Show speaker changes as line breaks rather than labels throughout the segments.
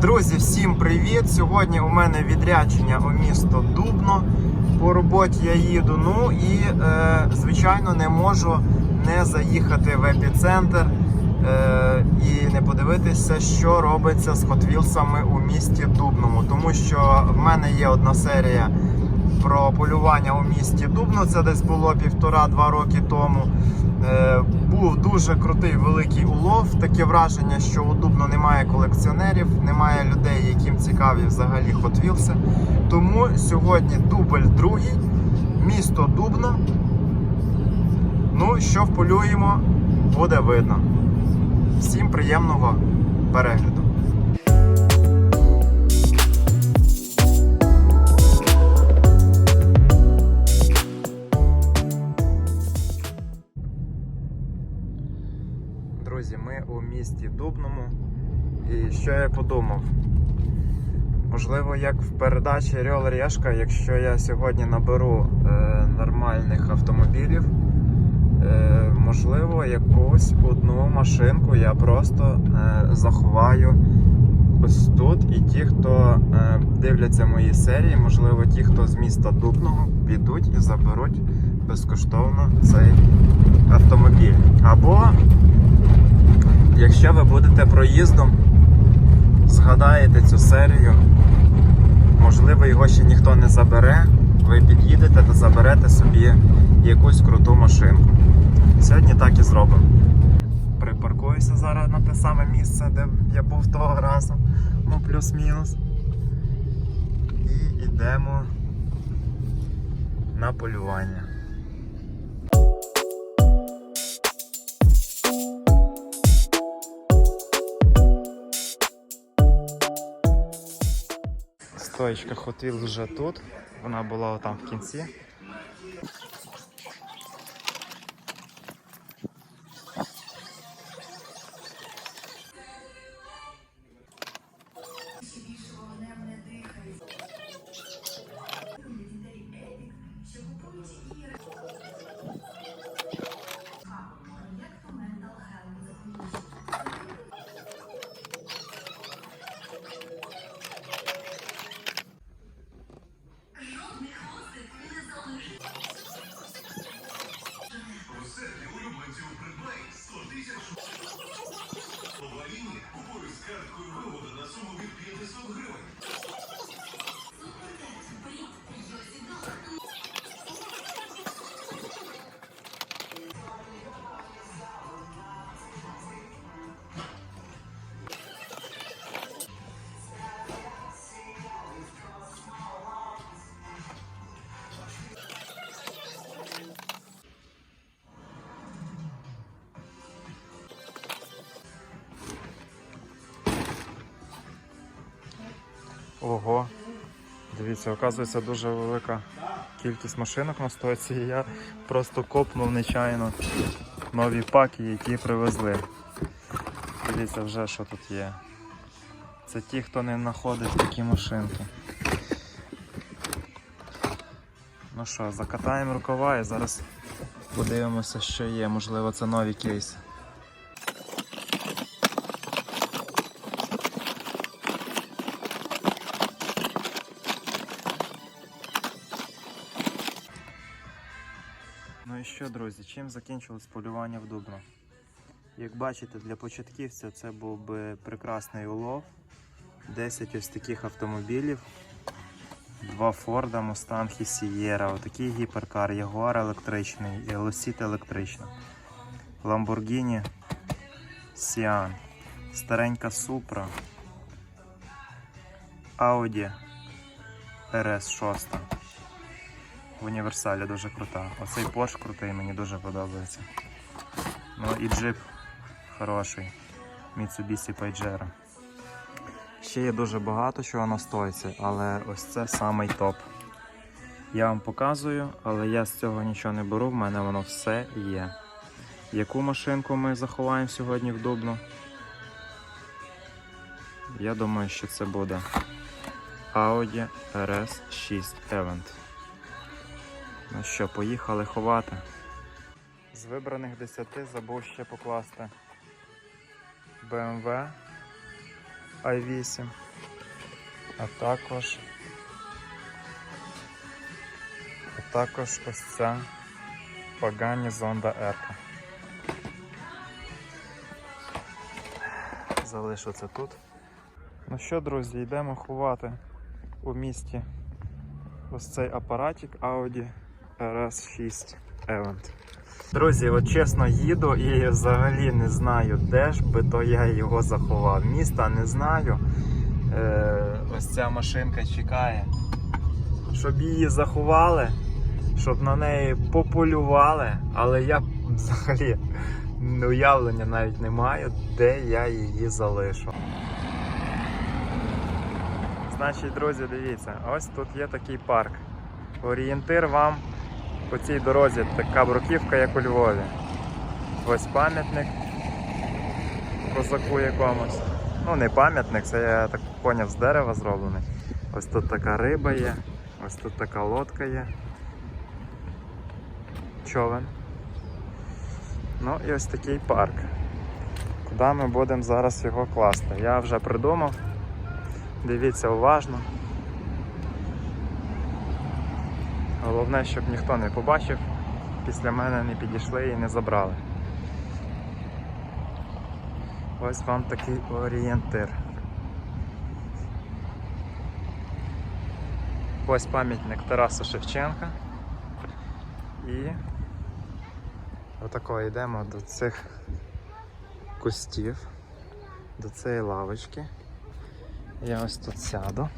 Друзі, всім привіт! Сьогодні у мене відрядження у місто Дубно. По роботі я їду. Ну і е, звичайно не можу не заїхати в епіцентр е, і не подивитися, що робиться з Хотвілсами у місті Дубному. Тому що в мене є одна серія про полювання у місті Дубно. Це десь було півтора-два роки тому. Е, був дуже крутий великий улов. Таке враження, що у Дубно немає колекціонерів, немає людей, яким цікаві взагалі Wheels. Тому сьогодні дубль другий, місто Дубно. Ну, що вполюємо, буде видно. Всім приємного перегляду. Друзі, ми у місті Дубному. І що я подумав? Можливо, як в передачі Орел Решка, якщо я сьогодні наберу е, нормальних автомобілів, е, можливо, якусь одну машинку я просто е, заховаю ось тут. І ті, хто е, дивляться мої серії, можливо, ті, хто з міста Дубного, підуть і заберуть безкоштовно цей автомобіль. Або Якщо ви будете проїздом, згадаєте цю серію, можливо, його ще ніхто не забере, ви під'їдете та заберете собі якусь круту машинку. Сьогодні так і зробимо. Припаркуюся зараз на те саме місце, де я був того разу, ну плюс-мінус. І йдемо на полювання. Стоечка Hot Wheels вже тут. Вона була там в кінці. Ого. Дивіться, оказується дуже велика кількість машинок на стойці. І я просто копнув нечайно нові паки, які привезли. Дивіться вже, що тут є. Це ті, хто не знаходить такі машинки. Ну що, закатаємо рукава і зараз подивимося, що є. Можливо, це нові кейси. Що, друзі, чим закінчилось полювання в Дубно? Як бачите, для початківця це був би прекрасний улов. 10 ось таких автомобілів. Два Форда, Мустанг і Сієра, отакий гіперкар, Ягуар електричний і Елосіт електрична. Ламборгіні Сіан, старенька Супра, Audi RS6 в універсалі дуже крута. Оцей Porsche крутий, мені дуже подобається. Ну і джип хороший. Mitsubishi Pajero. Ще є дуже багато чого на стойці, але ось це самий топ. Я вам показую, але я з цього нічого не беру, в мене воно все є. Яку машинку ми заховаємо сьогодні в Дубно? Я думаю, що це буде Audi RS6 Event. Ну що, поїхали ховати. З вибраних 10 забув ще покласти BMW i8 А також. А також ось ця Пагані Зонда Ерка. Залишу це тут. Ну що, друзі, йдемо ховати у місті ось цей апаратик Audi RS6 Event. Друзі, от чесно їду і взагалі не знаю, де ж би то я його заховав. Міста не знаю. Е, ось ця машинка чекає. Щоб її заховали, щоб на неї пополювали, але я взагалі уявлення навіть не маю, де я її залишу. Значить, друзі, дивіться, ось тут є такий парк. Орієнтир вам по цій дорозі така бруківка, як у Львові. Ось пам'ятник козаку якомусь. Ну, не пам'ятник, це я так поняв з дерева зроблений. Ось тут така риба є, ось тут така лодка є. Човен. Ну і ось такий парк. Куди ми будемо зараз його класти? Я вже придумав. Дивіться уважно. Головне, щоб ніхто не побачив, після мене не підійшли і не забрали. Ось вам такий орієнтир. Ось пам'ятник Тарасу Шевченка. І отако йдемо до цих кустів, до цієї лавочки. Я ось тут сяду,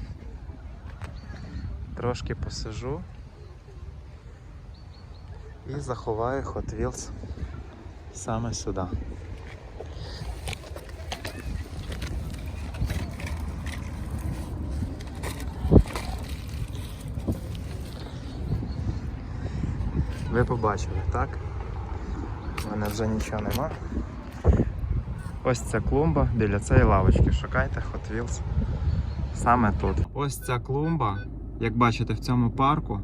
трошки посижу і заховаю Hot Wheels саме сюди. Ви побачили, так? У мене вже нічого нема. Ось ця клумба біля цієї лавочки. Шукайте Hot Wheels саме тут. Ось ця клумба, як бачите в цьому парку,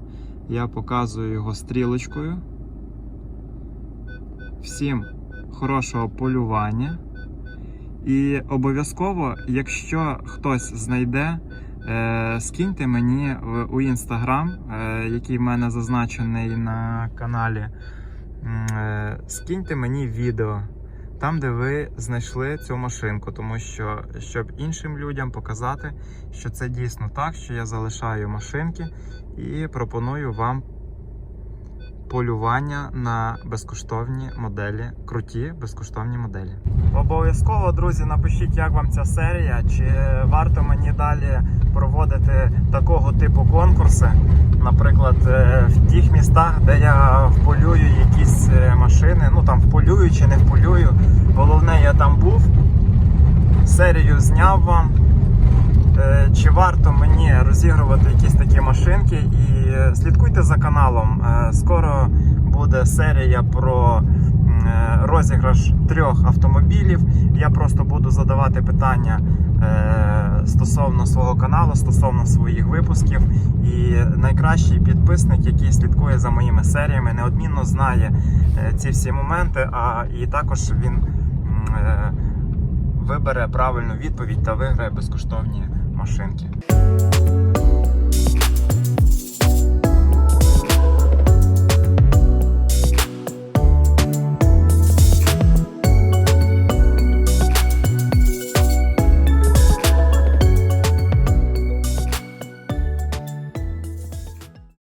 я показую його стрілочкою. Всім хорошого полювання. І обов'язково, якщо хтось знайде, е, скиньте мені у інстаграм, е, який в мене зазначений на каналі. е, Скиньте мені відео там, де ви знайшли цю машинку, тому що щоб іншим людям показати, що це дійсно так, що я залишаю машинки і пропоную вам полювання на безкоштовні моделі, круті безкоштовні моделі. Обов'язково, друзі, напишіть, як вам ця серія, чи варто мені далі проводити такого типу конкурси. Наприклад, е, в тих містах, де я вполюю якісь е, машини, ну там вполюю чи не вполюю. Головне, я там був, серію зняв вам. Е, Чи варто мені розігрувати якісь такі машинки? І слідкуйте за каналом. Е, Скоро буде серія про е, розіграш трьох автомобілів. Я просто буду задавати питання стосовно свого каналу, стосовно своїх випусків. І найкращий підписник, який слідкує за моїми серіями, неодмінно знає ці всі моменти. А і також він вибере правильну відповідь та виграє безкоштовні машинки.